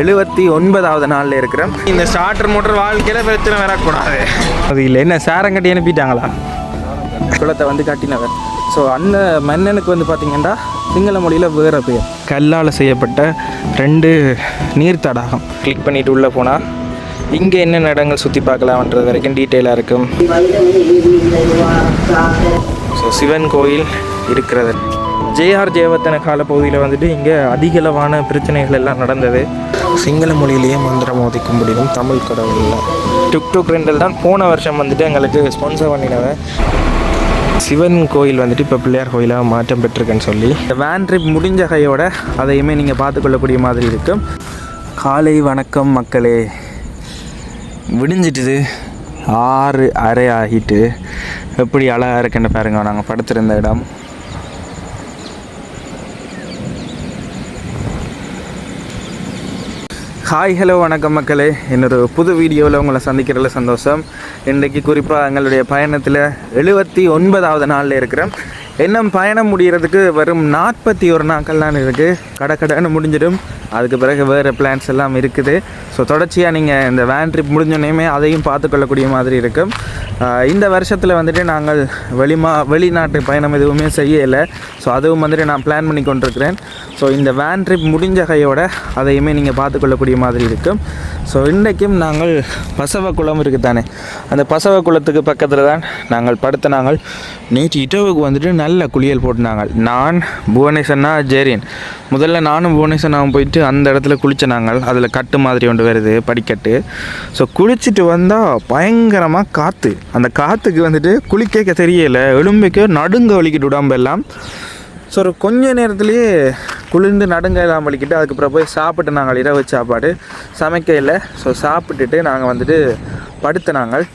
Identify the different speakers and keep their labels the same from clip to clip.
Speaker 1: எழுபத்தி ஒன்பதாவது நாளில் இருக்கிறோம். இந்த ஸ்டார்டர் மோட்டர் வாழ்க்கையில் பிரச்சனை வரக்கூடாது. அது இல்லை என்ன சாரம் கட்டி அனுப்பிட்டாங்களா? குளத்தை வந்து கட்டினவர். ஸோ அந்த மன்னனுக்கு வந்து பார்த்தீங்கன்னா சிங்கள மொழியில் வேறு பெயர். கல்லால் செய்யப்பட்ட ரெண்டு நீர் தடாகம். கிளிக் பண்ணிட்டு உள்ளே போனால் இங்கே என்னென்ன இடங்கள் சுற்றி பார்க்கலாம்ன்றது வரைக்கும் டீட்டெயிலாக இருக்கும். ஸோ சிவன் கோயில் இருக்கிறது. ஜேஆர் ஜெயவர்தன காலப்பகுதியில் வந்துட்டு இங்கே அதிகளவான பிரச்சனைகள் எல்லாம் நடந்தது. சிங்கள மொழியிலேயே மந்திரம் மோதிக்கும் முடியும் தமிழ் கடவுளில் டுக் டுக் ரெண்டல் தான் போன வருஷம் வந்துட்டு எங்களுக்கு ஸ்பான்சர் பண்ணினவன். சிவன் கோயில் வந்துட்டு இப்போ பிள்ளையார் கோயிலாக மாற்றம் பெற்றிருக்குன்னு சொல்லி. இந்த வேன் ட்ரிப் முடிஞ்ச கையோட அதையுமே நீங்கள் பார்த்துக்கொள்ளக்கூடிய மாதிரி இருக்கும் காலை வணக்கம் மக்களே. விடிஞ்சிட்டுது. ஆறு அரை ஆகிட்டு. எப்படி அழகாக இருக்குன்னு பாருங்க நாங்கள் படுத்திருந்த இடம். ஹாய் ஹலோ வணக்கம் மக்களே. இன்னொரு புது வீடியோவில் உங்களை சந்திக்கிறதுல சந்தோஷம். இன்றைக்கு குறிப்பாக எங்களுடைய பயணத்தில் எழுபத்தி ஒன்பதாவது நாளில் இருக்கிறோம். இன்னும் பயணம் முடிகிறதுக்கு வரும் நாற்பத்தி ஒரு நாட்கள் தான் இருக்குது கடை கடைன்னு முடிஞ்சிடும். அதுக்கு பிறகு வேறு பிளான்ஸ் எல்லாம் இருக்குது. ஸோ தொடர்ச்சியாக நீங்கள் இந்த வேன் ட்ரிப் முடிஞ்சோடனே அதையும் பார்த்துக்கொள்ளக்கூடிய மாதிரி இருக்கும். இந்த வருஷத்தில் வந்துட்டு நாங்கள் வெளிமா வெளிநாட்டு பயணம் எதுவுமே செய்யலை. ஸோ அதுவும் வந்துட்டு நான் பிளான் பண்ணி கொண்டிருக்கிறேன். ஸோ இந்த வேன் ட்ரிப் முடிஞ்ச கையோட அதையுமே நீங்கள் பார்த்துக்கொள்ளக்கூடிய மாதிரி இருக்கும். ஸோ இன்றைக்கும் நாங்கள் பசவ குளம் இருக்குது தானே அந்த பசவ குளத்துக்கு பக்கத்தில் தான் நாங்கள் படுத்த நாங்கள் நேற்று இரவுக்கு வந்துட்டு நல்ல குளியல் போட்டுனாங்க நான் புவனேஸ்வர்னா ஜெரின் முதல்ல நானும் புவனேஸ்வரனாவும் போயிட்டு அந்த இடத்துல குளிச்ச நாங்கள். அதில் கட்டு மாதிரி ஒன்று வருது படிக்கட்டு. ஸோ குளிச்சுட்டு வந்தால் பயங்கரமாக காற்று அந்த காற்றுக்கு வந்துட்டு குளிக்க தெரியலை. எலும்புக்கு நடுங்க வலிக்கிட்டு உடம்பெல்லாம் ஸோ ஒரு கொஞ்ச நேரத்துலேயே குளிர்ந்து நடுங்க எல்லாம் வலிக்கிட்டு அதுக்கப்புறம் போய் சாப்பிட்டு நாங்கள் இரவு சாப்பாடு சமைக்கையில். ஸோ சாப்பிட்டுட்டு நாங்கள் வந்துட்டு படுத்து நாங்கள்.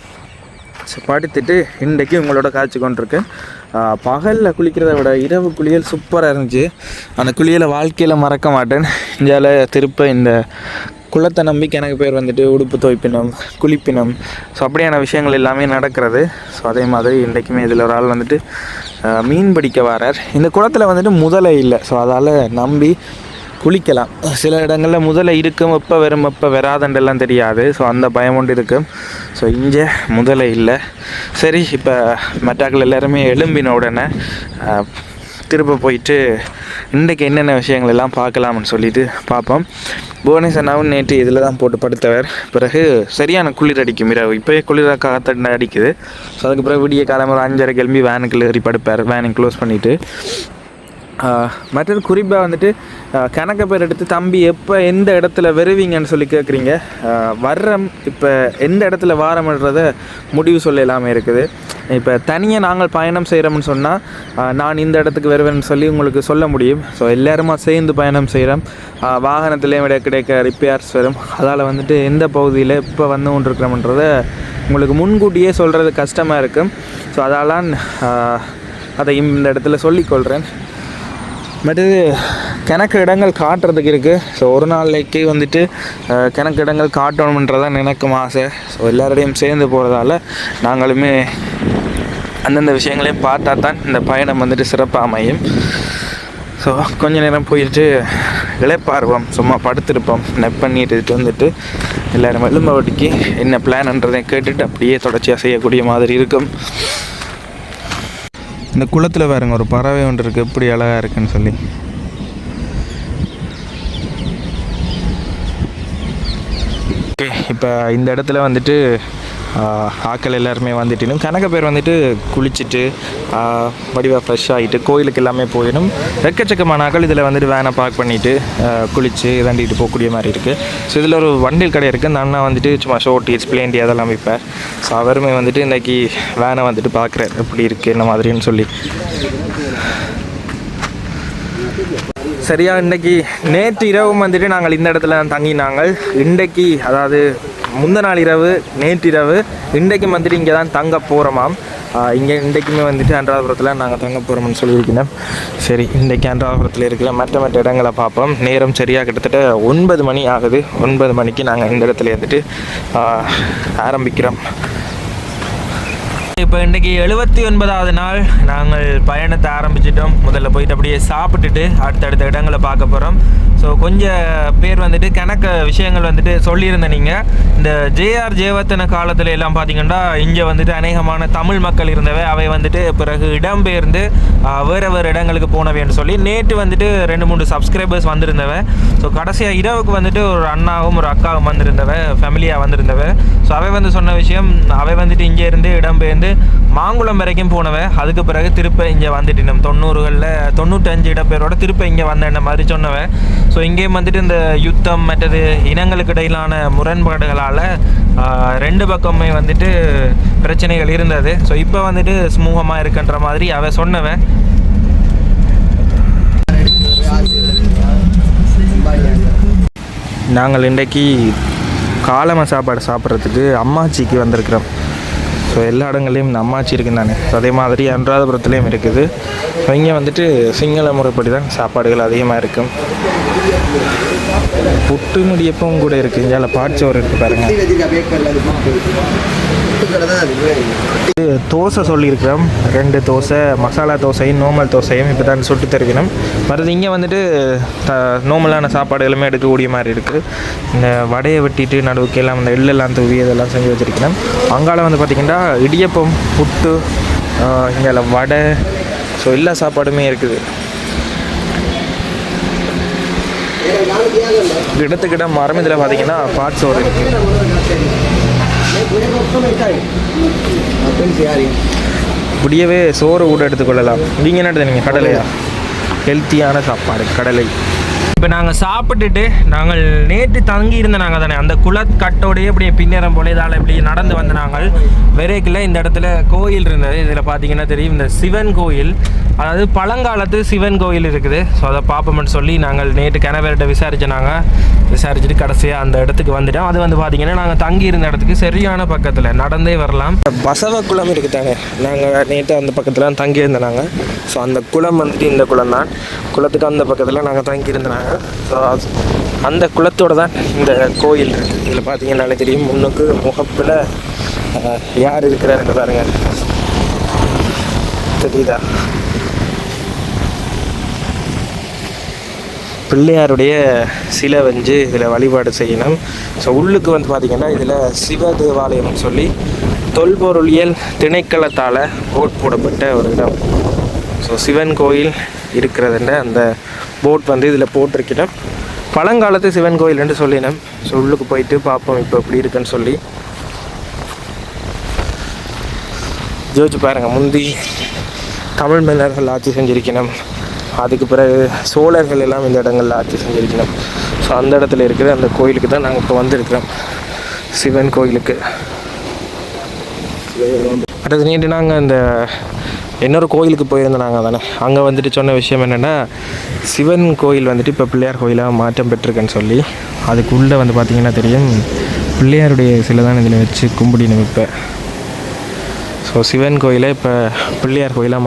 Speaker 1: படுத்துட்டு இன்றைக்கு உங்களோட காய்ச்சி கொண்டிருக்கேன் பகலில் குளிக்கிறத விட இரவு குளியல் சூப்பராக இருந்துச்சு. அந்த குளியலை வாழ்க்கையில் மறக்க மாட்டேன். இந்தியாவில் திருப்ப இந்த குளத்தை நம்பி எனக்கு பேர் வந்துட்டு உடுப்பு துவைப்பினம் குளிப்பினம். ஸோ அப்படியான விஷயங்கள் எல்லாமே நடக்கிறது. ஸோ அதே மாதிரி இன்றைக்குமே இதில் ஒரு ஆள் வந்துட்டு மீன் பிடிக்க வரார். இந்த குளத்தில் வந்துட்டு முதலை இல்லை. ஸோ அதால் நம்பி குளிக்கலாம். சில இடங்களில் முதல்ல இருக்கும் எப்போ வரும் எப்போ வராதுன்றெல்லாம் தெரியாது. ஸோ அந்த பயம் ஒன்று இருக்கும் ஸோ இங்கே முதல்ல இல்லை. சரி இப்போ மெட்டாக்கள் எல்லாருமே எழும்பின உடனே திரும்ப போயிட்டு இன்றைக்கு என்னென்ன விஷயங்கள் எல்லாம் பார்க்கலாம்னு சொல்லிட்டு பார்ப்போம். புவனேஸ்வரனாவும் நேற்று இதில் தான் போட்டு படுத்தவர். பிறகு சரியான குளிர் அடிக்கும். இரவு இப்போயே குளிர காத்தண்ண அடிக்குது. ஸோ அதுக்கு பிறகு விடிய காலம் அஞ்சரை கிளம்பி வேனுக்குள்ள ஏறி படுப்பார். வேனை க்ளோஸ் பண்ணிவிட்டு மற்றது குறிப்பாக வந்துட்டு ஆஹ் கணக்கு பேர் எடுத்து தம்பி எப்போ எந்த இடத்துல வருவீங்கன்னு சொல்லி கேட்குறீங்க வர்றம் இப்போ எந்த இடத்துல வாரம்ன்றத முடிவு சொல்ல எல்லாமே இருக்குது. இப்போ தனியாக நாங்கள் பயணம் செய்கிறோம்னு சொன்னால் நான் இந்த இடத்துக்கு வருவேன்னு சொல்லி உங்களுக்கு சொல்ல முடியும். ஸோ எல்லாருமா சேர்ந்து பயணம் செய்கிறோம் வாகனத்துலேயும் விட கிடைக்க ரிப்பேர்ஸ் வரும். அதால் வந்துட்டு எந்த பகுதியில் இப்போ வந்து கொண்டிருக்கிறோம்ன்றத உங்களுக்கு முன்கூட்டியே சொல்கிறது கஷ்டமாக இருக்கும். ஸோ அதால் அதை இந்த இடத்துல சொல்லிக்கொள்கிறேன் மற்றது கணக்கு இடங்கள் காட்டுறதுக்கு இருக்குது ஸோ ஒரு நாளைக்கு வந்துட்டு அஹ், கணக்கு இடங்கள் காட்டணுன்றதான் நினைக்கும் ஆசை. ஸோ எல்லாரோடையும் சேர்ந்து போகிறதால நாங்களுமே அந்தந்த விஷயங்களையும் பார்த்தா தான் இந்த பயணம் வந்துட்டு சிறப்பாக அமையும். ஸோ கொஞ்ச நேரம் போயிட்டு இளைப்பாருவோம் சும்மா படுத்திருப்போம். நெப் பண்ணிட்டு வந்துட்டு எல்லோரும் எலும்ப வட்டிக்கு என்ன பிளான்ன்றதை கேட்டுட்டு அப்படியே தொடர்ச்சியாக செய்யக்கூடிய மாதிரி இருக்கும். இந்த குளத்தில் பாருங்க ஒரு பறவை ஒன்று இருக்குது எப்படி அழகாக இருக்குன்னு சொல்லி. இப்போ இந்த இடத்துல வந்துட்டு ஆக்கள் ஆட்கள் எல்லாருமே வந்துட்டினும் கணக்க பேர் வந்துட்டு குளிச்சுட்டு வடிவாக ஃப்ரெஷ் ஆகிட்டு கோயிலுக்கு எல்லாமே போயிடும் எக்கச்சக்கமான ஆக்கள் இதில் வந்துட்டு வேனை பார்க் பண்ணிவிட்டு குளித்து இதாண்டிட்டு போகக்கூடிய மாதிரி இருக்குது ஸோ இதில் ஒரு வண்டில் கடை இருக்குது அந்த அண்ணா வந்துட்டு சும்மா ஷோட்டீஸ் பிளேண்டி அதெல்லாம் விற்பார் ஸோ அவருமே வந்துட்டு இன்றைக்கி வேனை வந்துட்டு பார்க்குறாரு. எப்படி இருக்குது என்ன மாதிரின்னு சொல்லி. சரியா இன்னைக்கு நேற்று இரவும் வந்துட்டு நாங்கள் இந்த இடத்துல தங்கினாங்க தங்கினாங்கள். இன்றைக்கு அதாவது முந்த நாள் இரவு நேற்று இரவு இன்றைக்கும் வந்துட்டு இங்கே தான் தங்க போகிறோமாம் இங்கே இன்றைக்குமே வந்துட்டு அன்றாபுரத்தில் நாங்கள் தங்க போகிறோம்னு சொல்லியிருக்கிறோம். சரி இன்றைக்கு அன்றாபுரத்தில் இருக்கிற மற்ற மற்ற இடங்களை பார்ப்போம். நேரம் சரியாக கிட்டத்தட்ட ஒன்பது மணி ஆகுது. ஒன்பது மணிக்கு நாங்கள் இந்த இடத்துல இருந்துட்டு ஆரம்பிக்கிறோம். இப்போ இன்றைக்கி எழுபத்தி ஒன்பதாவது நாள். நாங்கள் பயணத்தை ஆரம்பிச்சிட்டோம். முதல்ல போயிட்டு அப்படியே சாப்பிட்டுட்டு அடுத்தடுத்த இடங்களை பார்க்க போகிறோம் ஸோ கொஞ்சம் பேர் வந்துட்டு கணக்க விஷயங்கள் வந்துட்டு சொல்லியிருந்தேன் நீங்கள் இந்த ஜேஆர் ஜெயவர்த்தன காலத்தில் எல்லாம் பார்த்தீங்கன்னா இங்கே வந்துட்டு அநேகமான தமிழ் மக்கள் இருந்தவை. அவை வந்துட்டு பிறகு இடம்பெயர்ந்து வேறு வேறு இடங்களுக்கு போனவேன்னு சொல்லி நேற்று வந்துட்டு ரெண்டு மூணு சப்ஸ்கிரைபர்ஸ் வந்திருந்தவன் ஸோ கடைசியாக இரவுக்கு வந்துட்டு ஒரு அண்ணாவும் ஒரு அக்காவும் வந்திருந்தவன் ஃபேமிலியாக வந்திருந்தவன் ஸோ அவை வந்து சொன்ன விஷயம் அவை வந்துட்டு இங்கே இருந்து இடம்பெயர்ந்து மாங்குளம் வரைக்கும் போனவன். அதுக்கு பிறகு திருப்ப இங்கே வந்துட்டு நம்ம தொண்ணூறுகளில் தொண்ணூற்றஞ்சு இடப்பேரோட திருப்ப இங்கே வந்த மாதிரி சொன்னவன். ஸோ இங்கேயும் வந்துட்டு இந்த யுத்தம் மற்றது இனங்களுக்கு இடையிலான முரண்பாடுகளால் ரெண்டு பக்கமே வந்துட்டு பிரச்சனைகள் இருந்தது. ஸோ இப்போ வந்துட்டு சுமூகமாக இருக்குன்ற மாதிரி அவ சொன்னவன். நாங்கள் இன்றைக்கி காலமை சாப்பாடு சாப்பிட்றதுக்கு அம்மாச்சிக்கு வந்திருக்கிறோம். ஸோ எல்லா இடங்கள்லையும் இந்த அம்மாச்சி இருக்குன்னு தானே ஸோ அதே மாதிரி அன்றாதபுரத்துலேயும் இருக்குது. ஸோ இங்கே வந்துட்டு சிங்கள முறைப்படி தான் சாப்பாடுகள் அதிகமாக இருக்கும். புட்டு முடியப்பவும் கூட இருக்குது இங்கே பாட்சோறு இருக்குது பாருங்கள் தோசை சொல்லியிருக்கிறோம். ரெண்டு தோசை மசாலா தோசையும் நோமல் தோசையும் இப்போ தான் சுட்டு தருவினோம். மறுது இங்கே வந்துட்டு த நோமலான சாப்பாடுகளுமே எடுக்கக்கூடிய மாதிரி இருக்குது இந்த வடையை வெட்டிட்டு நடுவுக்கு எல்லாம் அந்த எள்ளெல்லாம் தூவி இதெல்லாம் செஞ்சு வச்சுருக்கணும் அங்கால வந்து பார்த்திங்கன்னா இடியப்பம் புட்டு இங்கே வடை. ஸோ எல்லா சாப்பாடுமே இருக்குது. இடத்துக்கிட்ட மரம் இதில் பார்த்தீங்கன்னா பார்ட்ஸ் ஒரு இருக்குது இப்படியவே சோறு கூட எடுத்துக்கொள்ளலாம். நீங்கள் என்ன எடுத்தீங்க கடலையா? ஹெல்த்தியான சாப்பாடு கடலை. இப்போ நாங்கள் சாப்பிட்டுட்டு நாங்கள் நேற்று தங்கி இருந்த நாங்கள் தானே அந்த குளக்கட்டோடையே அப்படியே பின்னேறம் போல இதால் இப்படி நடந்து வந்த நாங்கள் விரைக்கில் இந்த இடத்துல கோயில் இருந்தது. இதில் பார்த்தீங்கன்னா தெரியும் இந்த சிவன் கோயில். அதாவது பழங்காலத்து சிவன் கோயில் இருக்குது. ஸோ அதை பார்ப்போம்னு சொல்லி நாங்கள் நேற்று கிணவர்கிட்ட விசாரிச்ச நாங்கள் விசாரிச்சுட்டு கடைசியாக அந்த இடத்துக்கு வந்துட்டோம். அது வந்து பார்த்தீங்கன்னா நாங்கள் தங்கி இருந்த இடத்துக்கு சரியான பக்கத்தில் நடந்தே வரலாம். பசவ குளம் இருக்குதாங்க நாங்கள் நேற்று அந்த பக்கத்தில் தான் தங்கி நாங்கள் ஸோ அந்த குளம் வந்துட்டு இந்த குளம் தான். குளத்துக்கு அந்த பக்கத்தில் நாங்கள் தங்கி இருந்தோம் ஸோ அந்த குளத்தோட தான் இந்த கோயில் இருக்குது இதில் பார்த்தீங்கன்னாலே தெரியும். முன்னுக்கு முகப்பில் யார் இருக்கிறாருன்னு பாருங்கள் தெரியுதா? பிள்ளையாருடைய சிலை வந்து இதில் வழிபாடு செய்யணும். ஸோ உள்ளுக்கு வந்து பார்த்திங்கன்னா இதில் சிவ தேவாலயம்னு சொல்லி தொல்பொருளியல் திணைக்களத்தால் போட் போடப்பட்ட ஒரு இடம். ஸோ சிவன் கோயில் இருக்கிறதுன்ற அந்த போட் வந்து இதில் போட்டிருக்கிறோம் பழங்காலத்து சிவன் கோயில் என்று சொல்லினோம். ஸோ உள்ளுக்கு போயிட்டு பார்ப்போம் இப்போ எப்படி இருக்குன்னு சொல்லி. ஜோதிச்சு பாருங்கள் முந்தி தமிழ் மன்னர்கள் ஆட்சி செஞ்சிருக்கணும். அதுக்கு பிறகு சோழர்கள் எல்லாம் இந்த இடங்களில் ஆட்சி செஞ்சுருக்கணும் ஸோ அந்த இடத்துல இருக்கிற அந்த கோயிலுக்கு தான் நாங்கள் இப்போ வந்திருக்கிறோம். சிவன் கோயிலுக்கு. அடுத்து நீண்டு நாங்கள் இந்த இன்னொரு கோயிலுக்கு போயிருந்தோம் நாங்கள் தானே அங்கே வந்துட்டு சொன்ன விஷயம் என்னென்னா சிவன் கோயில் வந்துட்டு இப்போ பிள்ளையார் கோயிலாக மாற்றம் பெற்றிருக்குன்னு சொல்லி அதுக்குள்ளே வந்து பார்த்திங்கன்னா தெரியும் பிள்ளையாருடைய சிலை தான் இதில் வச்சு கும்பிடினோம் இப்போ. ஸோ சிவன் கோயிலை இப்போ பிள்ளையார் கோயிலாக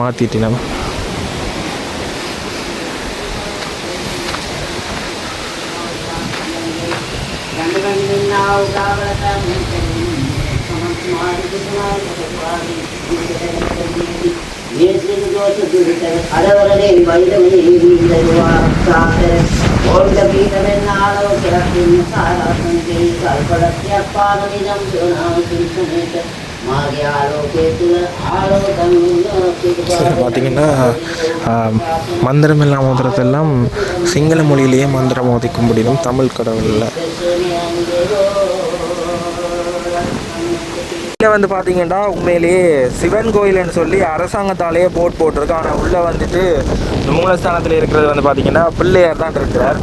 Speaker 1: ಅದರೊಡನೆ பார்த்தீங்கன்னா மந்திரம் மோதிரத்தெல்லாம் சிங்கள மொழியிலேயே மந்திரம் மோதிக்க முடியும் தமிழ் கடவுளில். இதில் வந்து பார்த்தீங்கன்னா உண்மையிலேயே சிவன் கோயில்னு சொல்லி அரசாங்கத்தாலேயே போட் போட்டிருக்கு. ஆனால் உள்ளே வந்துட்டு மூலஸ்தானத்தில் இருக்கிறது வந்து பார்த்தீங்கன்னா பிள்ளையார் தான் இருக்கிறார்.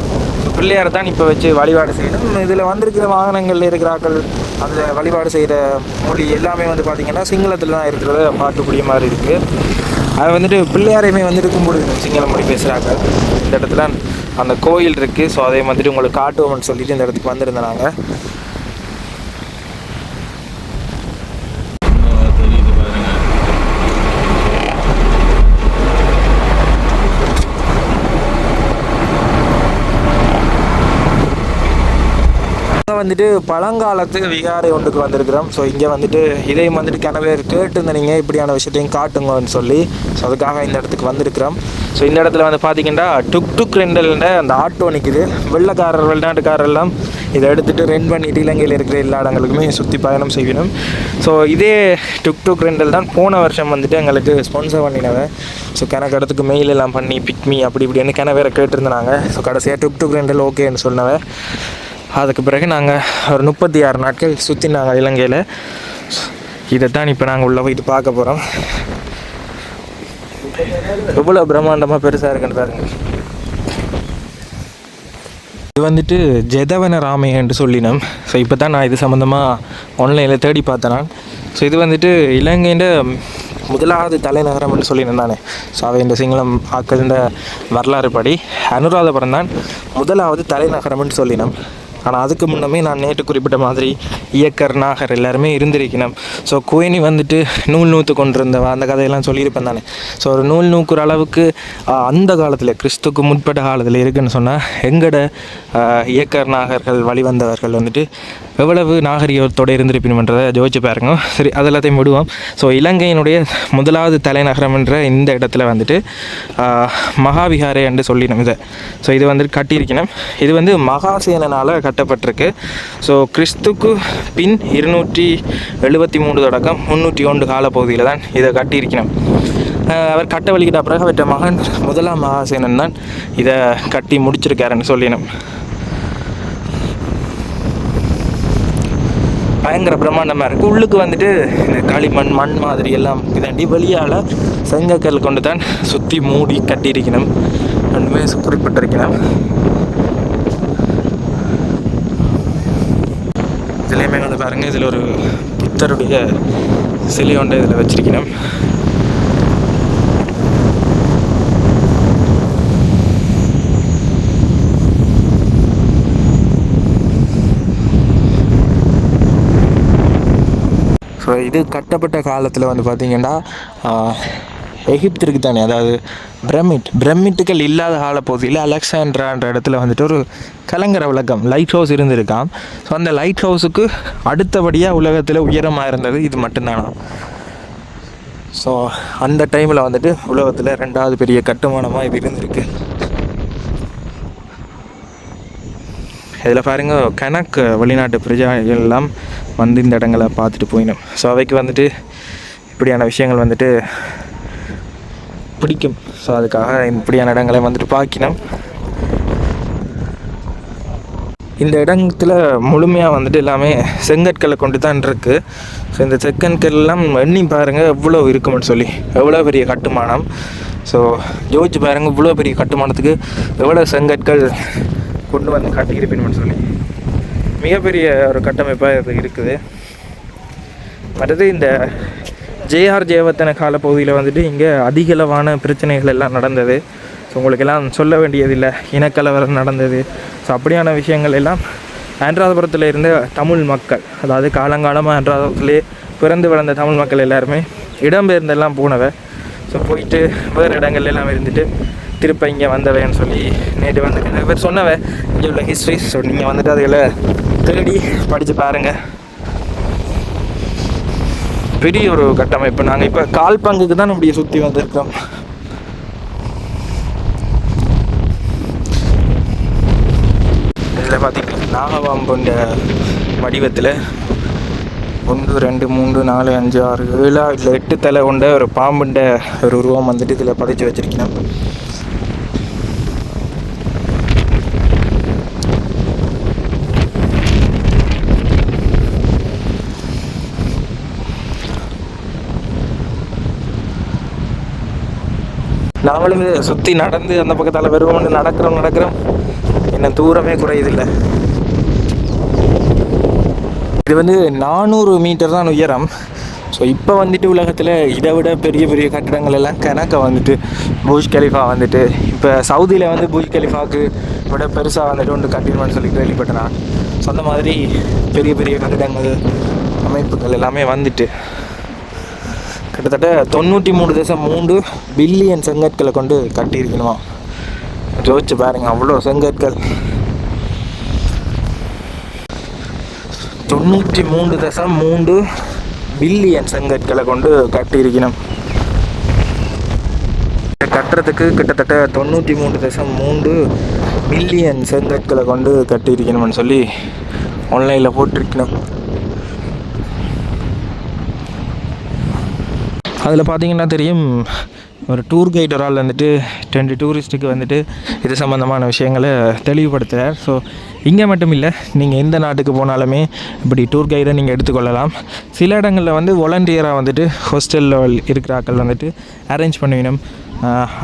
Speaker 1: பிள்ளையார் தான் இப்போ வச்சு வழிபாடு செய்யணும். இதில் வந்திருக்கிற வாகனங்களில் இருக்கிறார்கள் அதில் வழிபாடு செய்கிற மொழி எல்லாமே வந்து பார்த்திங்கன்னா சிங்களத்தில் தான் இருக்கிறத பார்க்கக்கூடிய மாதிரி இருக்குது அது வந்துட்டு பிள்ளையாரையுமே வந்துட்டு கும்பிடுது சிங்கள மொழி பேசுகிறாங்க இந்த இடத்துல அந்த கோயில் இருக்குது ஸோ அதை வந்துட்டு உங்களுக்கு காட்டுவோம்னு சொல்லிட்டு இந்த இடத்துக்கு வந்திருந்தாங்க நாங்கள் நாங்கள் வந்துட்டு பழங்காலத்து விகாரை ஒன்றுக்கு வந்திருக்கிறோம். ஸோ இங்கே வந்துட்டு இதையும் வந்துட்டு கிணவே கேட்டுருந்தீங்க இப்படியான விஷயத்தையும் காட்டுங்கன்னு சொல்லி. ஸோ அதுக்காக இந்த இடத்துக்கு வந்திருக்கிறோம். ஸோ இந்த இடத்துல வந்து பார்த்தீங்கன்னா டுக் டுக் ரெண்டல்ன்ற அந்த ஆட்டோ நிற்குது வெள்ளைக்காரர் வெளிநாட்டுக்காரெல்லாம் இதை எடுத்துகிட்டு ரெண்ட் பண்ணிட்டு இலங்கையில் இருக்கிற எல்லா இடங்களுக்குமே சுற்றி பயணம் செய்யணும். ஸோ இதே டுக் டுக் ரெண்டல் தான் போன வருஷம் வந்துட்டு எங்களுக்கு ஸ்பான்சர் பண்ணினவன் ஸோ கணக்கு இடத்துக்கு மெயில் எல்லாம் பண்ணி பிக்மி அப்படி இப்படின்னு கிணவேற கேட்டிருந்தாங்க. ஸோ கடைசியாக டுக் டுக் ரெண்டல் ஓகேன்னு சொன்னவன் அதுக்கு பிறகு நாங்கள் ஒரு முப்பத்தி ஆறு நாட்கள் சுற்றினாங்க இலங்கையில். இதை தான் இப்போ நாங்கள் உள்ளே போயிட்டு பார்க்க போகிறோம் எவ்வளோ பிரம்மாண்டமாக பெருசாக இருக்குன்னு பாருங்கள் இது வந்துட்டு ஜெதவன ராமையன்ட்டு சொல்லினோம். ஸோ இப்போ தான் நான் இது சம்மந்தமாக ஆன்லைனில் தேடி பார்த்தேன் நான் ஸோ இது வந்துட்டு இலங்கையின் முதலாவது தலைநகரம்னு சொல்லினேன் தானே. ஸோ அவை இந்த சிங்களம் ஆக்களின் வரலாறு படி அனுராதபுரம் தான் முதலாவது தலைநகரம்னு சொல்லினோம். ஆனால் அதுக்கு முன்னமே நான் நேற்று குறிப்பிட்ட மாதிரி இயக்கர் நாகர் எல்லாருமே இருந்திருக்கணும். ஸோ குயினி வந்துட்டு நூல் நூற்று கொண்டிருந்தவ? அந்த கதையெல்லாம் சொல்லியிருப்பேன் தானே. ஸோ ஒரு நூல் நூக்குற அளவுக்கு அந்த காலத்தில் கிறிஸ்துக்கு முற்பட்ட காலத்தில் இருக்குன்னு சொன்னால் எங்கட இயக்கர் நாகர்கள் வழிவந்தவர்கள் வந்துட்டு எவ்வளவு நாகரிகத்தோடு இருந்திருப்பினுன்றதை ஜோதிச்சு பாருங்க. சரி அது எல்லாத்தையும் விடுவோம் ஸோ இலங்கையினுடைய முதலாவது தலைநகரம் என்ற இந்த இடத்துல வந்துட்டு ஆஹ், என்று சொல்லினோம் இதை. ஸோ இது வந்துட்டு கட்டியிருக்கணும். இது வந்து மகாசேனனால் கட்டப்பட்டிருக்கு. ஸோ கிறிஸ்துக்கு பின் இருநூற்றி எழுபத்தி மூணு தொடக்கம் முந்நூற்றி ஒன்று காலப்பகுதியில் தான் இதை கட்டியிருக்கணும். அவர் கட்ட வழிகிட்ட பிறகு அவற்ற மகன் முதலாம் மகாசேனன் தான் இதை கட்டி முடிச்சிருக்காருன்னு சொல்லினோம். பயங்கர பிரம்மாண்டமாக இருக்குது உள்ளுக்கு வந்துட்டு இந்த களிமண் மண் மாதிரி எல்லாம் இதாண்டி வெளியால் செங்கக்கல் கொண்டு தான் சுற்றி மூடி கட்டியிருக்கணும். ரெண்டுமே குறிப்பிட்டிருக்கணும். இதுலேயுமே வந்து பாருங்கள் இதில் ஒரு புத்தருடைய சிலை ஒன்றை இதில் வச்சிருக்கணும். ஸோ இது கட்டப்பட்ட காலத்தில் வந்து பார்த்திங்கன்னா எகிப்திற்கு தானே அதாவது பிரமிட் பிரமிட்டுகள் இல்லாத காலப்பகுதியில் அலெக்சாண்ட்ரான்ற இடத்துல வந்துட்டு ஒரு கலங்கர விளக்கம் லைட் ஹவுஸ் இருந்திருக்காம். ஸோ அந்த லைட் ஹவுஸுக்கு அடுத்தபடியாக உலகத்தில் உயரமாக இருந்தது இது மட்டும்தானா? ஸோ அந்த டைமில் வந்துட்டு உலகத்தில் ரெண்டாவது பெரிய கட்டுமானமாக இது இருந்திருக்கு. இதில் பாருங்க கணக்கு வெளிநாட்டு பிரஜைகள் எல்லாம் வந்து இந்த இடங்களை பார்த்துட்டு போயிடும் ஸோ அவைக்கு வந்துட்டு இப்படியான விஷயங்கள் வந்துட்டு பிடிக்கும். ஸோ அதுக்காக இப்படியான இடங்களை வந்துட்டு பார்க்கணும் இந்த இடத்துல முழுமையாக வந்துட்டு எல்லாமே செங்கற்களை கொண்டு தான் இருக்குது ஸோ இந்த செங்கற்கள்லாம் எண்ணி பாருங்கள் எவ்வளோ இருக்கும்னு சொல்லி. எவ்வளோ பெரிய கட்டுமானம். ஸோ யோசிச்சு பாருங்கள் இவ்வளோ பெரிய கட்டுமானத்துக்கு எவ்வளோ செங்கற்கள் கொண்டு வந்து கட்டியிருப்பேன்னு சொல்லி மிகப்பெரிய ஒரு கட்டமைப்பாக இது இருக்குது. அடுத்து இந்த ஜேஆர் ஜெயவர்த்தன காலப்பகுதியில் வந்துட்டு இங்கே அதிகளவான பிரச்சனைகள் எல்லாம் நடந்தது. ஸோ உங்களுக்கெல்லாம் சொல்ல வேண்டியதில்லை. இனக்கலவரம் நடந்தது. ஸோ அப்படியான விஷயங்கள் எல்லாம் ஆந்திராபுரத்தில் இருந்த தமிழ் மக்கள் அதாவது காலங்காலமாக ஆந்திராபுரத்திலே பிறந்து வளர்ந்த தமிழ் மக்கள் எல்லாருமே இடம்பெயர்ந்தெல்லாம் போனவை ஸோ போயிட்டு வேறு இடங்கள்ல எல்லாம் இருந்துட்டு திருப்ப இங்கே வந்தவேன்னு சொல்லி நேற்று வந்து நிறைய பேர் சொன்னவ இங்கே உள்ள ஹிஸ்ட்ரி ஸோ நீங்கள் வந்துட்டு அதில் தேடி படித்து பாருங்கள் பெரிய ஒரு கட்டமைப்பு. நாங்கள் இப்போ கால் பங்குக்கு தான் இப்படி சுற்றி வந்திருக்கோம். இதில் பார்த்தீங்கன்னா நாகவாம்புன்ற வடிவத்தில் ஒன்று ரெண்டு மூன்று நாலு அஞ்சு ஆறு ஏழு இல்லை எட்டு தலை கொண்ட ஒரு பாம்புண்ட ஒரு உருவம் வந்துட்டு இதில் பதிச்சு வச்சிருக்கணும். நாமளும் இதை சுற்றி நடந்து அந்த பக்கத்தால் வருவோம்னு நடக்கிறோம் நடக்கிறோம். என்ன தூரமே குறையுதில்லை. இது வந்து நானூறு மீட்டர் தான் உயரம். ஸோ இப்போ வந்துட்டு உலகத்தில் இதை விட பெரிய பெரிய கட்டிடங்கள் எல்லாம் கணக்க வந்துட்டு பூஜ் கலிஃபா வந்துட்டு இப்போ சவுதியில் வந்து பூஜ் கலிஃபாவுக்கு விட பெருசாக வந்துட்டு ஒன்று கட்டிடணும்னு சொல்லி கேள்விப்பட்டேன் ஸோ அந்த மாதிரி பெரிய பெரிய கட்டிடங்கள் அமைப்புகள் எல்லாமே வந்துட்டு கிட்டத்தட்ட தொண்ணூற்றி மூணு தேசம் மூன்று பில்லியன் செங்கற்களை கொண்டு கட்டியிருக்கணுமா? யோசிச்சு பாருங்க அவ்வளோ செங்கற்கள். தொண்ணூற்றி மூன்று தசம் மூன்று பில்லியன் செங்கற்களை கொண்டு கட்டியிருக்கணும். கட்டுறதுக்கு கிட்டத்தட்ட தொண்ணூற்றி மூன்று தசம் மூன்று பில்லியன் செங்கற்களை கொண்டு கட்டியிருக்கணும்னு சொல்லி ஆன்லைனில் போட்டிருக்கணும். அதில் பார்த்தீங்கன்னா தெரியும் ஒரு டூர் கைட் ஒரு ஆள் வந்துட்டு ரெண்டு டூரிஸ்ட்டுக்கு வந்துட்டு இது சம்மந்தமான விஷயங்களை தெளிவுபடுத்துகிறார் ஸோ இங்கே மட்டும் இல்லை நீங்கள் எந்த நாட்டுக்கு போனாலுமே இப்படி டூர் கைடை நீங்கள் எடுத்துக்கொள்ளலாம். சில இடங்களில் வந்து வாலண்டியராக வந்துட்டு ஹோஸ்டலில் இருக்கிற ஆக்கள் வந்துட்டு அரேஞ்ச் பண்ணுவினோம்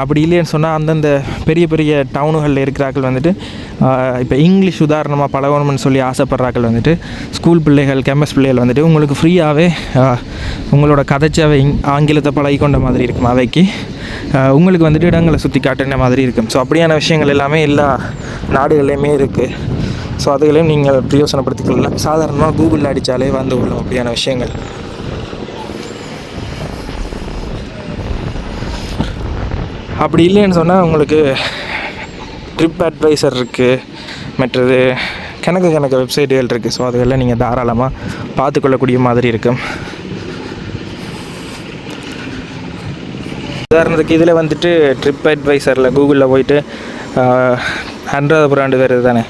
Speaker 1: அப்படி இல்லைன்னு சொன்னால் அந்தந்த பெரிய பெரிய டவுனுகளில் இருக்கிறாக்கள் வந்துட்டு இப்போ இங்கிலீஷ் உதாரணமாக பழகணும்னு சொல்லி ஆசைப்படுறாக்கள் வந்துட்டு ஸ்கூல் பிள்ளைகள் கேம்பஸ் பிள்ளைகள் வந்துட்டு உங்களுக்கு ஃப்ரீயாகவே உங்களோட கதைச்சாவை இங் ஆங்கிலத்தை பழகி கொண்ட மாதிரி இருக்கும் அவைக்கு. உங்களுக்கு வந்துட்டு இடங்களை சுற்றி காட்டுன மாதிரி இருக்கும். ஸோ அப்படியான விஷயங்கள் எல்லாமே எல்லா நாடுகள்லையுமே இருக்குது ஸோ அதுகளையும் நீங்கள் பிரயோசனப்படுத்திக் சாதாரணமாக கூகுளில் அடித்தாலே வந்து கொள்ளும் அப்படியான விஷயங்கள். அப்படி இல்லைன்னு சொன்னால் உங்களுக்கு ட்ரிப் அட்வைசர் இருக்குது மற்றது கணக்கு கணக்கு வெப்சைட்டுகள் இருக்குது ஸோ அதுகளில் நீங்கள் தாராளமாக பார்த்துக்கொள்ளக்கூடிய மாதிரி இருக்கும். உதாரணத்துக்கு இதில் வந்துட்டு ட்ரிப் அட்வைசரில் கூகுளில் போயிட்டு அன்றாவது பிராண்டு வருது தானே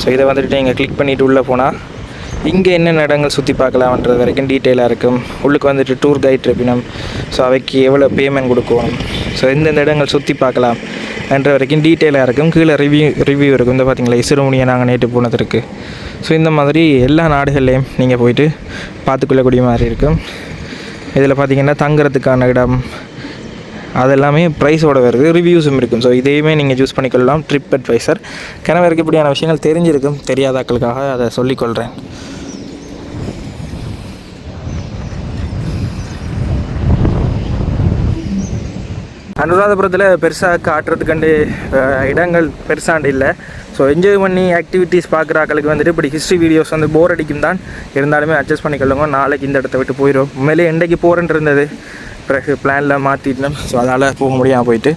Speaker 1: ஸோ இதை வந்துட்டு நீங்கள் கிளிக் பண்ணிவிட்டு உள்ளே போனால் இங்கே என்னென்ன இடங்கள் சுற்றி பார்க்கலாம்ன்றது வரைக்கும் டீட்டெயிலாக இருக்கும். உள்ளுக்கு வந்துட்டு டூர் கைட் இருப்பினும். ஸோ அவைக்கு எவ்வளோ பேமெண்ட் கொடுக்கணும்? ஸோ எந்தெந்த இடங்கள் சுற்றி பார்க்கலாம் என்ற வரைக்கும் டீட்டெயிலாக இருக்கும். கீழே ரிவ்யூ ரிவ்யூ இருக்கும். இந்த பார்த்தீங்களா இசுரமுனியை நாங்கள் நேற்று போனது இருக்குது ஸோ இந்த மாதிரி எல்லா நாடுகள்லேயும் நீங்கள் போயிட்டு பார்த்துக்கொள்ளக்கூடிய மாதிரி இருக்கும். இதில் பார்த்தீங்கன்னா தங்குறதுக்கான இடம் அதெல்லாமே ப்ரைஸோட வருது. ரிவ்யூஸும் இருக்கும். ஸோ இதையுமே நீங்கள் சூஸ் பண்ணிக்கொள்ளலாம். ட்ரிப் அட்வைசர் கிணவருக்கு இப்படியான விஷயங்கள் தெரிஞ்சிருக்கும். தெரியாதாக்களுக்காக அதை சொல்லிக்கொள்கிறேன் அனுராதபுரத்தில் பெருசாக காட்டுறதுக்கண்டு இடங்கள் பெருசாண்டு இல்லை. ஸோ என்ஜாய் பண்ணி ஆக்டிவிட்டீஸ் பார்க்குற ஆக்களுக்கு வந்துட்டு இப்படி ஹிஸ்ட்ரி வீடியோஸ் வந்து போர் அடிக்கும் தான். இருந்தாலுமே அட்ஜஸ்ட் பண்ணிக்கொள்ளுங்க. நாளைக்கு இந்த இடத்த விட்டு போயிடும் உண்மையிலே என்றைக்கு போகிறேன் இருந்தது. பிறகு பிளானில் மாற்றிட்டோம் ஸோ அதனால் போக முடியாமல் போயிட்டு.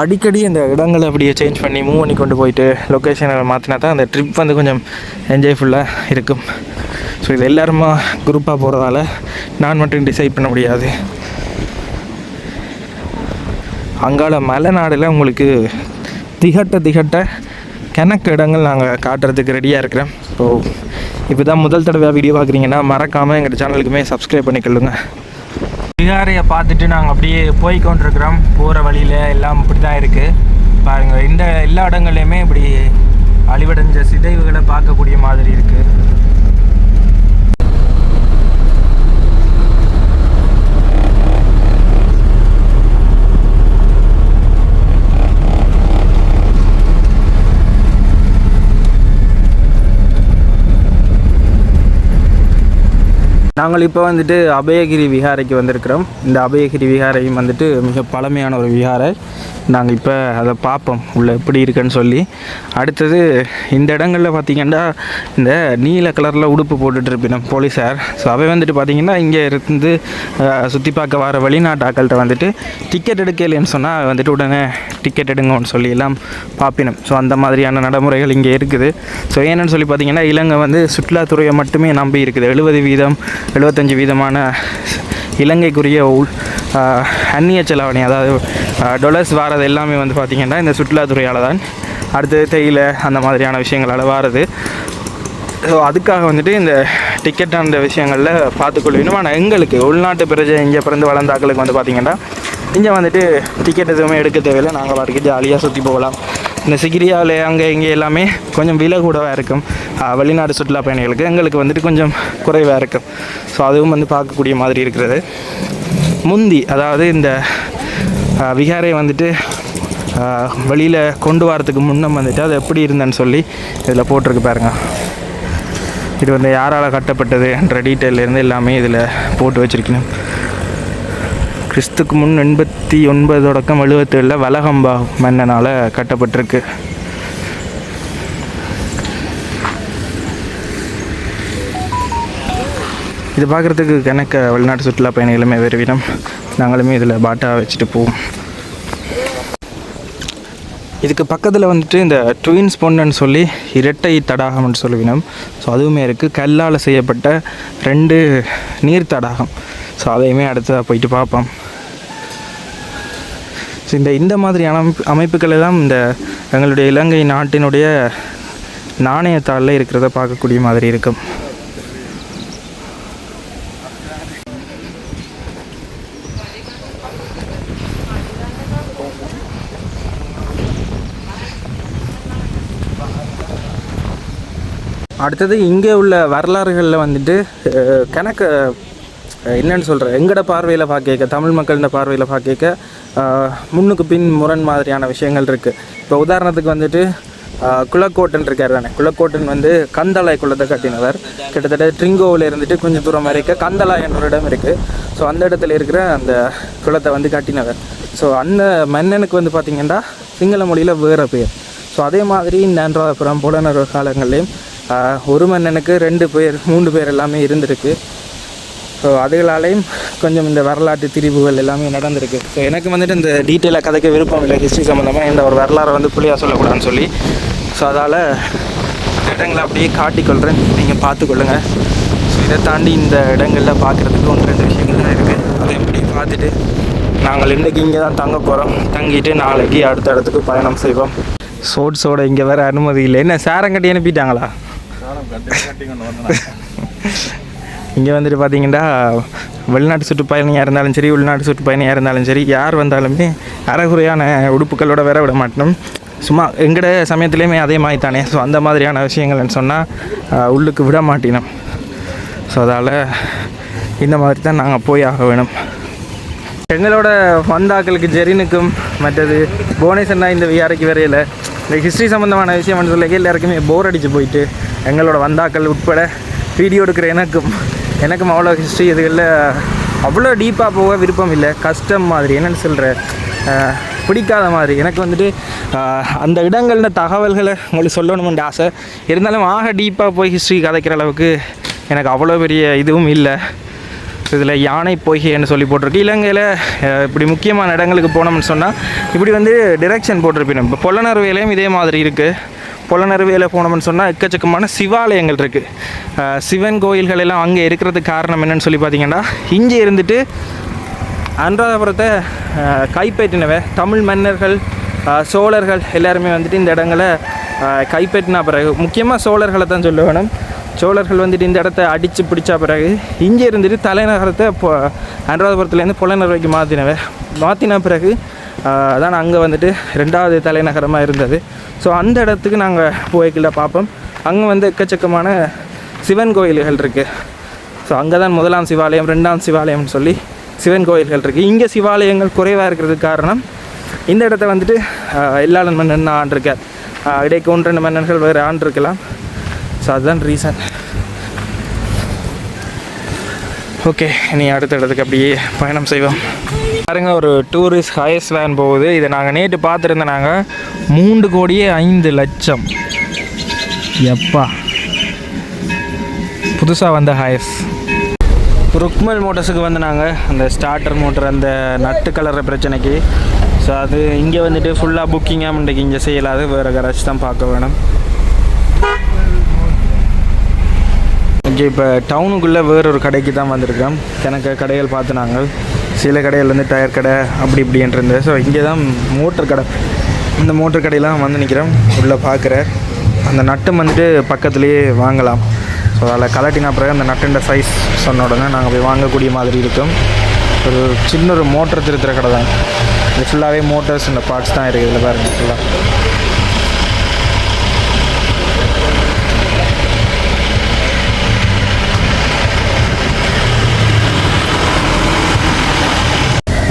Speaker 1: அடிக்கடி அந்த இடங்களை அப்படியே சேஞ்ச் பண்ணி மூவ் பண்ணி கொண்டு போயிட்டு லொக்கேஷனை மாற்றினா தான் அந்த ட்ரிப் வந்து கொஞ்சம் என்ஜாய்ஃபுல்லாக இருக்கும். ஸோ இது எல்லாருமா குரூப்பாக போகிறதால நான் மட்டும் டிசைட் பண்ண முடியாது. அங்கால மலைநாடில் உங்களுக்கு திகட்ட திகட்ட கணக்கு இடங்கள் நாங்கள் காட்டுறதுக்கு ரெடியாக இருக்கிறோம் ஸோ இப்போ தான் முதல் தடவை வீடியோ பார்க்குறீங்கன்னா மறக்காமல் எங்கள் சேனலுக்குமே சப்ஸ்கிரைப் பண்ணிக்கொள்ளுங்க பீகாரியை பார்த்துட்டு நாங்கள் அப்படியே போய் கொண்டிருக்கிறோம் போகிற வழியில் எல்லாம் இப்படி தான் இருக்குது பாருங்கள் இந்த எல்லா இடங்கள்லையுமே இப்படி அழிவடைஞ்ச சிதைவுகளை பார்க்கக்கூடிய மாதிரி இருக்குது நாங்கள் இப்போ வந்துட்டு அபயகிரி விஹாரைக்கு வந்திருக்கிறோம். இந்த அபயகிரி விஹாரையும் வந்துட்டு மிக பழமையான ஒரு விஹாரை. நாங்கள் இப்போ அதை பார்ப்போம். உள்ள எப்படி இருக்குன்னு சொல்லி. அடுத்தது இந்த இடங்களில் பார்த்திங்கன்னா இந்த நீல கலரில் உடுப்பு போட்டுட்ருப்பினோம் போலீஸார். ஸோ அவை வந்துட்டு பார்த்திங்கன்னா இங்கே இருந்து சுற்றி பார்க்க வர வெளிநாட்டாக்கள்கிட்ட வந்துட்டு டிக்கெட் எடுக்கலைன்னு சொன்னால் வந்துட்டு உடனே டிக்கெட் எடுங்கன்னு சொல்லி எல்லாம் பார்ப்பினோம். ஸோ அந்த மாதிரியான நடைமுறைகள் இங்கே இருக்குது. ஸோ ஏன்னு சொல்லி பார்த்தீங்கன்னா இலங்கை வந்து சுற்றுலாத்துறையை மட்டுமே நம்பி இருக்குது. எழுபது வீதம் எழுபத்தஞ்சு வீதமான இலங்கைக்குரிய உள் அந்நிய செலாவணி அதாவது டொலர்ஸ் அது எல்லாமே வந்து பார்த்திங்கன்னா இந்த சுற்றுலாத்துறையால் தான் அடுத்தது தேயிலை அந்த மாதிரியான விஷயங்களால் வருது. ஸோ அதுக்காக வந்துட்டு இந்த டிக்கெட் அந்த விஷயங்களில் பார்த்துக்கொள்ளணும் ஆனால் எங்களுக்கு உள்நாட்டு பிரஜை இங்கே பிறந்து வளர்ந்தாக்களுக்கு வந்து பார்த்திங்கன்னா இங்கே வந்துட்டு டிக்கெட் எதுவுமே எடுக்க தேவையில்லை. நாங்கள் பாட்டுக்கு ஜாலியாக சுற்றி போகலாம். இந்த சிகிரியாவில் அங்கே இங்கே எல்லாமே கொஞ்சம் விலை கூடவாக இருக்கும். வெளிநாடு சுற்றுலா பயணிகளுக்கு எங்களுக்கு வந்துட்டு கொஞ்சம் குறைவாக இருக்கும். ஸோ அதுவும் வந்து பார்க்கக்கூடிய மாதிரி இருக்கிறது. முந்தி அதாவது இந்த விகாரை வந்துட்டு வெளியில் கொண்டு வரதுக்கு முன்னம் வந்துட்டு அது எப்படி இருந்தேன்னு சொல்லி இதில் போட்டிருக்கு பாருங்க. இது வந்து யாரால் கட்டப்பட்டது என்ற டீட்டெயிலேருந்து எல்லாமே இதில் போட்டு வச்சுருக்கணும். கிறிஸ்துக்கு முன் எண்பத்தி ஒன்பது தொடக்கம் எழுபத்தேழில் வலகம்பா மன்னனால் கட்டப்பட்டிருக்கு. இது பார்க்குறதுக்கு கணக்க வெளிநாட்டு சுற்றுலா பயணிகளுமே வருவினம் நாங்களுமே இதில் பாட்டா வச்சுட்டு போவோம். இதுக்கு பக்கத்தில் வந்துட்டு இந்த ட்வின்ஸ் பொண்ணுன்னு சொல்லி இரட்டை தடாகம்னு சொல்லுவினோம் ஸோ அதுவுமே இருக்குது கல்லால் செய்யப்பட்ட ரெண்டு நீர் தடாகம். ஸோ அதையுமே அடுத்ததாக போயிட்டு பார்ப்போம். ஸோ இந்த இந்த மாதிரியான அமைப்பு அமைப்புகள் எல்லாம் இந்த எங்களுடைய இலங்கை நாட்டினுடைய நாணயத்தாளில் இருக்கிறத பார்க்கக்கூடிய மாதிரி இருக்கும். அடுத்தது இங்கே உள்ள வரலாறுகளில் வந்துட்டு கணக்கு என்னென்னு என்னன்னு சொல்கிறேன் எங்கட பார்வையில் பார்க்க தமிழ் மக்களின் பார்வையில் பார்க்க முன்னுக்கு பின் முரண் மாதிரியான விஷயங்கள் இருக்குது இப்போ உதாரணத்துக்கு வந்துட்டு அஹ், குலக்கோட்டன் இருக்கார் தானே. குலக்கோட்டன் வந்து கந்தளாய் குலத்தை கட்டினவர். கிட்டத்தட்ட ட்ரிங்கோவில் இருந்துட்டு கொஞ்சம் தூரம் வரைக்கும் கந்தளாய் என்ற இடம் இருக்குது ஸோ அந்த இடத்துல இருக்கிற அந்த குலத்தை வந்து கட்டினவர். ஸோ அந்த மன்னனுக்கு வந்து பார்த்திங்கன்னா சிங்கள மொழியில் வேறு பேர். ஸோ அதே மாதிரி இந்த அன்றாதபுரம் புலனர் காலங்கள்லேயும் ஒரு மன்னனுக்கு ரெண்டு பேர் மூன்று பேர் எல்லாமே இருந்திருக்கு. ஸோ அதுகளாலேயும் கொஞ்சம் இந்த வரலாற்று திரிவுகள் எல்லாமே நடந்திருக்கு. ஸோ எனக்கு வந்துட்டு இந்த டீட்டெயிலாக கதைக்க விருப்பம் இல்லை ஹிஸ்ட்ரி சம்மந்தமாக இந்த ஒரு வரலாறை வந்து புள்ளியாக சொல்லக்கூடாதுன்னு சொல்லி. ஸோ அதால் இடங்களை அப்படியே காட்டிக்கொள்கிறேன் நீங்கள் பார்த்துக்கொள்ளுங்கள் ஸோ இதை தாண்டி இந்த இடங்களில் பார்க்குறதுக்கு ஒன்று ரெண்டு விஷயங்கள் தான் இருக்குது அதை எப்படி பார்த்துட்டு நாங்கள் இன்றைக்கி இங்கே தான் தங்க போகிறோம் தங்கிட்டு நாளைக்கு அடுத்த இடத்துக்கு பயணம் செய்வோம். சோட்ஸோட இங்கே வேறு அனுமதி இல்லை. என்ன சாரங்கட்டி அனுப்பிட்டாங்களா? இங்கே வந்துட்டு பார்த்தீங்கன்னா வெளிநாட்டு சுற்றுப்பயணியாக இருந்தாலும் சரி உள்நாட்டு சுற்றுப்பயணியாக இருந்தாலும் சரி யார் வந்தாலுமே அறகுறையான உடுப்புகளோட வர விட மாட்டோம் சும்மா எங்கட சமயத்துலேயுமே அதே மாதிரி தானே ஸோ அந்த மாதிரியான விஷயங்கள்னு சொன்னால் உள்ளுக்கு விட மாட்டினோம். ஸோ அதால் இந்த மாதிரி தான் நாங்கள் போய் ஆக வேணும். எங்களோட வந்தாக்களுக்கு ஜெரினுக்கும் மற்றது புவனேஸ்வரனா இந்த வியாரைக்கு வரையில் இந்த ஹிஸ்ட்ரி சம்மந்தமான விஷயம் சொல்லி எல்லாருக்குமே போர் அடிச்சு போயிட்டு எங்களோட வந்தாக்கள் உட்பட வீடியோ எடுக்கிற எனக்கும் எனக்கும் அவ்வளோ ஹிஸ்ட்ரி இதுகளில் அவ்வளோ டீப்பாக போக விருப்பம் இல்லை. கஷ்டம் மாதிரி என்னென்னு சொல்கிற பிடிக்காத மாதிரி. எனக்கு வந்துட்டு அந்த இடங்களில் தகவல்களை உங்களுக்கு சொல்லணுமென்ற ஆசை. இருந்தாலும் ஆக டீப்பாக போய் ஹிஸ்ட்ரி கதைக்கிற அளவுக்கு எனக்கு அவ்வளோ பெரிய இதுவும் இல்லை. இதில் யானை பொய்கைன்னு சொல்லி போட்டிருக்கு. இலங்கையில் இப்படி முக்கியமான இடங்களுக்கு போனோம்னு சொன்னால் இப்படி வந்து டிரெக்ஷன் போட்டிருப்பீங்க இப்போ பொல்லனறுவையிலையும் இதே மாதிரி இருக்குது பொல்லனறுவையில் போனோம்னு சொன்னால் எக்கச்சக்கமான சிவாலயங்கள் இருக்குது சிவன் கோயில்கள் எல்லாம் அங்கே இருக்கிறதுக்கு காரணம் என்னன்னு சொல்லி பார்த்தீங்கன்னா இங்கே இருந்துட்டு அனுராதபுரத்தை அஹ், தமிழ் மன்னர்கள் சோழர்கள் எல்லாருமே வந்துட்டு இந்த இடங்களை கைப்பற்றின பிறகு முக்கியமாக சோழர்களை தான் சொல்ல வேணும். சோழர்கள் வந்துட்டு இந்த இடத்த அடித்து பிடிச்ச பிறகு இங்கே இருந்துட்டு தலைநகரத்தை இப்போ அனுராதபுரத்துலேருந்து வரைக்கும் மாற்றினவ மாற்றின பிறகு அதான் அங்கே வந்துட்டு ரெண்டாவது தலைநகரமாக இருந்தது. ஸோ அந்த இடத்துக்கு நாங்கள் போய்க்கில் பார்ப்போம் அங்கே வந்து எக்கச்சக்கமான சிவன் கோயில்கள் இருக்குது ஸோ அங்கே தான் முதலாம் சிவாலயம் ரெண்டாம் சிவாலயம்னு சொல்லி சிவன் கோயில்கள் இருக்குது இங்கே சிவாலயங்கள் குறைவாக இருக்கிறதுக்கு காரணம் இந்த இடத்த வந்துட்டு எல்லாளன் மன்னன் ஆண்டிருக்கார். இடைக்கு ஒன்று ரெண்டு மன்னர்கள் வேறு ஆண்டிருக்கலாம். ஸோ அதுதான் ரீசன் ஓகே நீ அடுத்த இடத்துக்கு அப்படியே பயணம் செய்வோம். பாருங்கள் ஒரு டூரிஸ்ட் ஹையஸ்ட் வேன் போகுது. இதை நாங்கள் நேற்று பார்த்துருந்தோம் நாங்கள் மூன்று கோடியே ஐந்து லட்சம். எப்பா. புதுசாக வந்த ஹையஸ் ருக்மல் மோட்டர்ஸுக்கு வந்து நாங்கள் அந்த ஸ்டார்டர் மோட்டர் அந்த நட்டு கலர் பிரச்சனைக்கு. ஸோ அது இங்கே வந்துட்டு ஃபுல்லாக புக்கிங்காக இன்றைக்கு இங்கே செய்யலாது. வேறு கராச்சு தான் பார்க்க வேணும். ஓகே இப்போ டவுனுக்குள்ளே வேறொரு கடைக்கு தான் வந்திருக்கோம் எனக்கு கடைகள் பார்த்து நாங்கள். சில கடைகள் வந்து டயர் கடை அப்படி இப்படின்ட்டு இருந்தது ஸோ இங்கே தான் மோட்டர் கடை. இந்த மோட்டர் கடையெல்லாம் வந்து நிற்கிறேன் உள்ளே பார்க்குறேன் அந்த நட்டு வந்துட்டு பக்கத்துலேயே வாங்கலாம். ஸோ அதில் கலட்டினா பிறகு அந்த நட்டுன்ற சைஸ் சொன்ன உடனே நாங்கள் போய் வாங்கக்கூடிய மாதிரி இருக்கும். ஒரு சின்ன ஒரு மோட்டர் திருத்துற கடை தான். இது ஃபுல்லாகவே மோட்டர்ஸ் இந்த பார்ட்ஸ் தான் இருக்குது. இதில் பாருங்கள் ஃபுல்லாக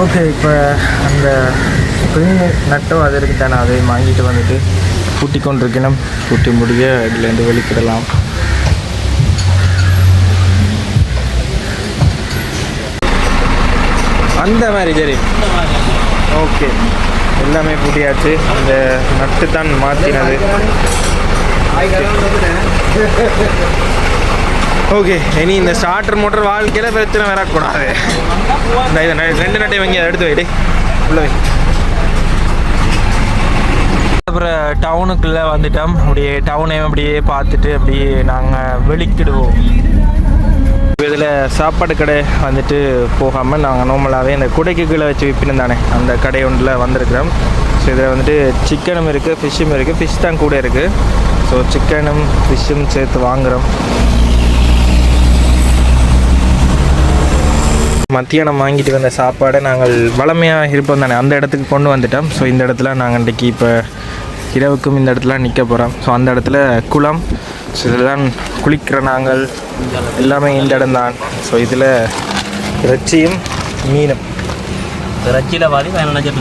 Speaker 1: ஓகே இப்போ அந்த ஸ்ப்ரிங் நட்டோ அது இருக்கு தானே அதை வாங்கிட்டு வந்துட்டு பூட்டி கொண்டிருக்கணும். பூட்டி முடிய இதுலேருந்து வெளிக்கிடலாம். அந்த மாதிரி சரி. ஓகே எல்லாமே பூட்டியாச்சு. அந்த நட்டு தான் மாற்றினது ஓகே இனி இந்த ஸ்டார்டர் மோட்டர் வாழ்க்கையில் பிரச்சனை வரக்கூடாது. இந்த இதை ரெண்டு நட்டை வாங்கி அதை எடுத்து வைடு உள்ள வை. அப்புறம் டவுனுக்குள்ளே வந்துட்டோம். அப்படியே டவுனையும் அப்படியே பார்த்துட்டு அப்படியே நாங்கள் வெளிக்கிடுவோம். இதில் சாப்பாடு கடை வந்துட்டு போகாமல் நாங்கள் நார்மலாகவே இந்த குடைக்கு கீழே வச்சு விற்பினு தானே. அந்த கடை ஒன்றில் வந்திருக்கிறோம். ஸோ இதில் வந்துட்டு சிக்கனும் இருக்குது ஃபிஷ்ஷும் இருக்குது ஃபிஷ் தான் கூட இருக்குது ஸோ சிக்கனும் ஃபிஷ்ஷும் சேர்த்து வாங்குகிறோம் மத்தியானம் வாங்கிட்டு வந்த சாப்பாடை நாங்கள் வளமையாக இருப்போம் தானே அந்த இடத்துக்கு கொண்டு வந்துட்டோம். ஸோ இந்த இடத்துல நாங்கள் இன்றைக்கி இப்போ இரவுக்கும் இந்த இடத்துல நிற்க போகிறோம் ஸோ அந்த இடத்துல குளம் ஸோ இதில் தான் குளிக்கிற நாங்கள். எல்லாமே இந்த இடம் தான் ஸோ இதில் இறைச்சியும் மீனும்.
Speaker 2: இறைச்சியில் பாதி பதினஞ்சு